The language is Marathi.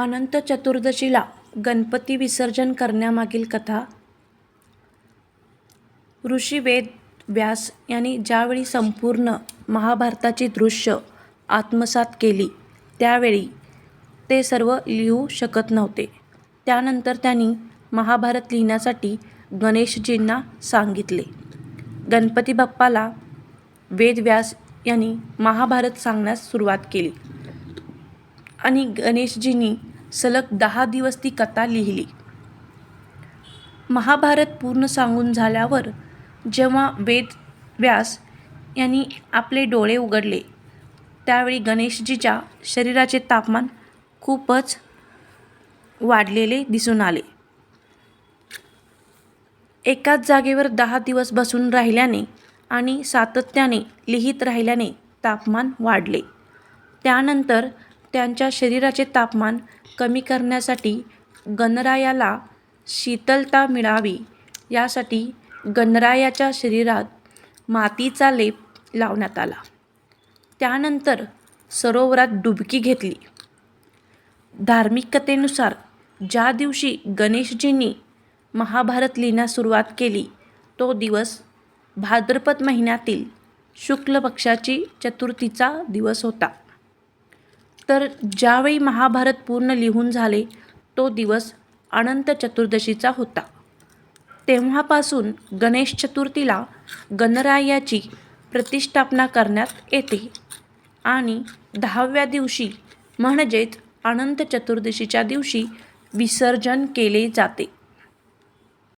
अनंत चतुर्दशीला गणपती विसर्जन करण्यामागील कथा. ऋषी वेद व्यास यांनी ज्यावेळी संपूर्ण महाभारताची दृश्य आत्मसात केली त्यावेळी ते सर्व लिहू शकत नव्हते. त्यानंतर त्यांनी महाभारत लिहिण्यासाठी गणेशजींना सांगितले. गणपती बाप्पाला वेदव्यास यांनी महाभारत सांगण्यास सुरुवात केली आणि गणेशजींनी सलग दहा दिवस ती कथा लिहिली. महाभारत पूर्ण सांगून झाल्यावर जेव्हा वेद व्यास यांनी आपले डोळे उघडले त्यावेळी गणेशजीच्या शरीराचे तापमान खूपच वाढलेले दिसून आले. एकाच जागेवर दहा दिवस बसून राहिल्याने आणि सातत्याने लिहित राहिल्याने तापमान वाढले. त्यानंतर त्यांच्या शरीराचे तापमान कमी करण्यासाठी गणरायाला शीतलता मिळावी. यासाठी गणरायाच्या शरीरात मातीचा लेप लावण्यात आला. त्यानंतर सरोवरात डुबकी घेतली. धार्मिक कथेनुसार ज्या दिवशी गणेशजींनी महाभारत लिहिण्यास सुरुवात केली तो दिवस भाद्रपद महिन्यातील शुक्ल पक्षाची चतुर्थीचा दिवस होता. तर ज्यावेळी महाभारत पूर्ण लिहून झाले तो दिवस अनंत चतुर्दशीचा होता. तेव्हापासून गणेश चतुर्थीला गणरायाची प्रतिष्ठापना करण्यात येते आणि दहाव्या दिवशी म्हणजेच अनंत चतुर्दशीच्या दिवशी विसर्जन केले जाते.